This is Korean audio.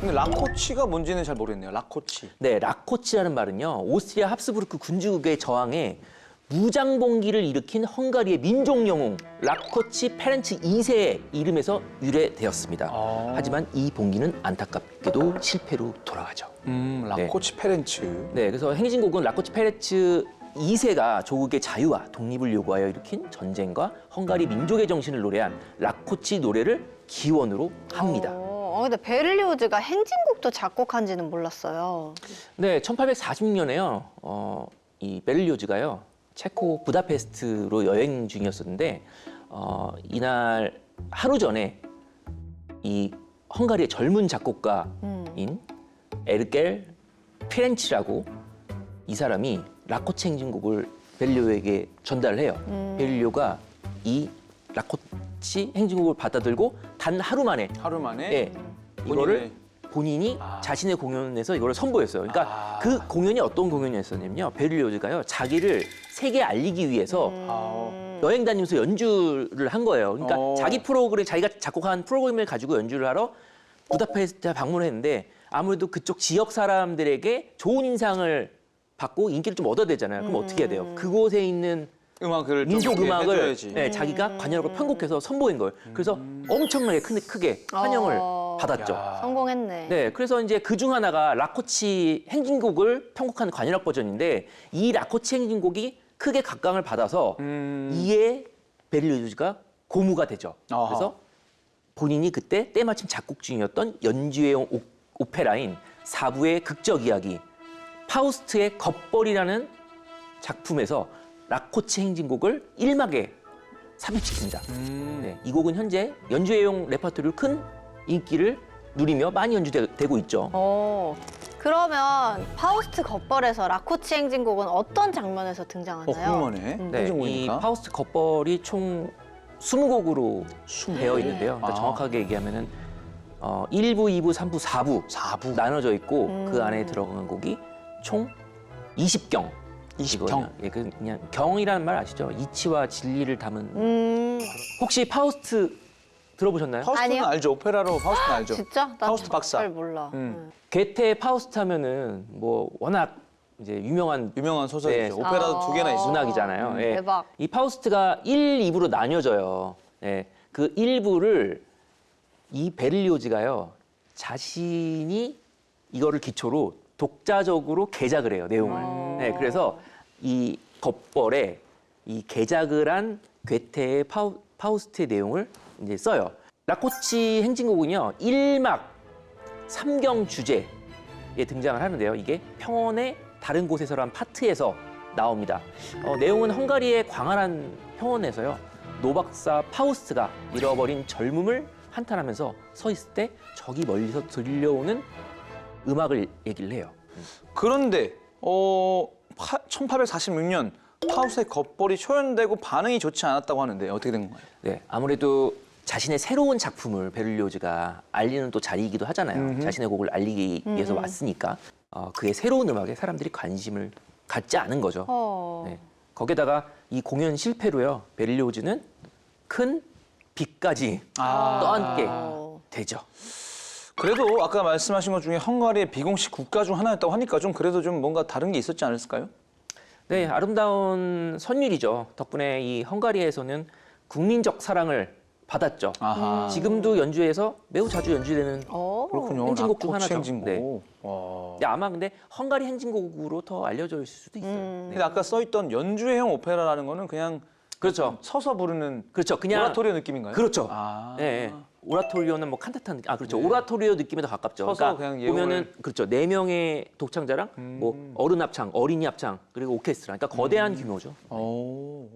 근데 라코치가 뭔지는 잘 모르겠네요. 라코치. 네, 라코치라는 말은요. 오스트리아 합스부르크 군주국의 저항에 무장봉기를 일으킨 헝가리의 민족 영웅 라코치 페렌츠 2세의 이름에서 유래되었습니다. 아. 하지만 이 봉기는 안타깝게도 실패로 돌아가죠. 음, 라코치 페렌츠. 네, 그래서 행진곡은 라코치 페렌츠 2세가 조국의 자유와 독립을 요구하여 일으킨 전쟁과 헝가리 민족의 정신을 노래한 라코치 노래를 기원으로 합니다. 어, 어, 근데 베를리오즈가 행진곡도 작곡한지는 몰랐어요. 네, 1846년에요. 어, 이 베를리오즈가요. 체코 부다페스트로 여행 중이었었는데 어, 이날 하루 전에 이 헝가리의 젊은 작곡가인 에르겔 피렌치라고 이 사람이 라코치 행진곡을 베를리오에게 전달을 해요. 베를리오가 이 라코치 행진곡을 받아들고 단 하루 만에 하루 만에 예, 이거를 본인이 아. 자신의 공연에서 이걸 선보였어요. 그러니까 아. 그 공연이 어떤 공연이었었냐면요. 베를리오즈가요. 자기를 세계에 알리기 위해서 아, 여행 다니면서 연주를 한 거예요. 그러니까 어. 자기 프로그램, 자기가 작곡한 프로그램을 가지고 연주를 하러 부다페스트에 방문했는데 아무래도 그쪽 지역 사람들에게 좋은 인상을 받고 인기를 좀 얻어야 되잖아요. 그럼 어떻게 해야 돼요? 그곳에 있는 음악을 민속 이렇게 음악을. 네, 자기가 관여하고 편곡해서 선보인 거예요. 그래서 엄청나게 큰, 크게 환영을 어. 받았죠. 야. 성공했네. 네, 그래서 이제 그 중 하나가 라코치 행진곡을 편곡한 관현악 버전인데 이 라코치 행진곡이 크게 각광을 받아서 음. 이에 베를리오즈가 고무가 되죠. 아하. 그래서 본인이 그때 때마침 작곡 중이었던 연주회용 오- 오페라인 사부의 극적 이야기 파우스트의 겉벌이라는 작품에서 라코치 행진곡을 일막에 삽입시킵니다. 음. 네, 이 곡은 현재 연주회용 레퍼토리로 큰 인기를 누리며 많이 연주되고 있죠. 어, 그러면 파우스트 겉벌에서 라코치 행진곡은 어떤 장면에서 어, 등장하나요? 궁금하네. 음. 네, 이 행진곡이니까. 파우스트 겉벌이 총 20곡으로 되어 있는데요. 그러니까 아. 정확하게 얘기하면은 어, 1부, 2부, 3부, 4부 4부. 나눠져 있고 음. 그 안에 들어간 곡이 총 20경. 20경. 예, 그 그냥 경이라는 말 아시죠? 이치와 진리를 담은. 음, 혹시 파우스트 들어보셨나요? 파우스트는 아니요. 알죠. 오페라로 파우스트는 알죠. 진짜? 나 파우스트 박사. 잘 몰라. 음. 괴테 파우스트 하면은 뭐 워낙 이제 유명한 유명한 소설이죠. 네. 오페라도 두 개나 있어. 문학이잖아요. 음, 예. 대박. 이 파우스트가 1, 2부로 나뉘어져요. 예. 그 1부를 이 베를리오즈가요. 자신이 이거를 기초로 독자적으로 개작을 해요, 내용을. 어. 네, 그래서 이 겉벌에 이 개작을 한 괴테의 파우, 파우스트의 내용을 이제 써요. 라코치 행진곡은요. 1막 삼경 주제에 등장을 하는데요. 이게 평원의 다른 곳에서란 파트에서 나옵니다. 어, 내용은 헝가리의 광활한 평원에서요. 노박사 파우스트가 잃어버린 젊음을 한탄하면서 서 있을 때 저기 멀리서 들려오는 음악을 얘기를 해요. 그런데 어 1846년 파우스의 겉벌이 초연되고 반응이 좋지 않았다고 하는데 어떻게 된 건가요? 네, 아무래도 자신의 새로운 작품을 베를리오즈가 알리는 또 자리이기도 하잖아요. 음흠. 자신의 곡을 알리기 위해서 음. 왔으니까 어, 그의 새로운 음악에 사람들이 관심을 갖지 않은 거죠. 어. 네. 거기다가 이 공연 실패로요. 베를리오즈는 큰 빚까지 아. 떠안게 어. 되죠. 그래도 아까 말씀하신 것 중에 헝가리의 비공식 국가 중 하나였다고 하니까 좀 그래도 좀 뭔가 다른 게 있었지 않았을까요? 네, 아름다운 선율이죠. 덕분에 이 헝가리에서는 국민적 사랑을 받았죠. 아하. 지금도 연주에서 매우 자주 연주되는 어. 그렇군요. 행진곡 중 하나죠. 행진곡. 네. 와. 근데 아마 근데 헝가리 행진곡으로 더 알려져 있을 수도 있어요. 음. 근데 아까 써 있던 연주회용 오페라라는 거는 그냥 그렇죠. 서서 부르는 그렇죠. 그냥 오라토리오 느낌인가요? 그렇죠. 아. 예, 예. 오라토리오는 뭐 칸타타 느낌. 아 그렇죠. 네. 오라토리오 느낌에 더 가깝죠. 그러니까 그냥 예고를- 보면은 그렇죠. 네 명의 독창자랑 음. 뭐 어른 합창, 어린이 합창, 그리고 오케스트라. 그러니까 거대한 음. 규모죠. 오.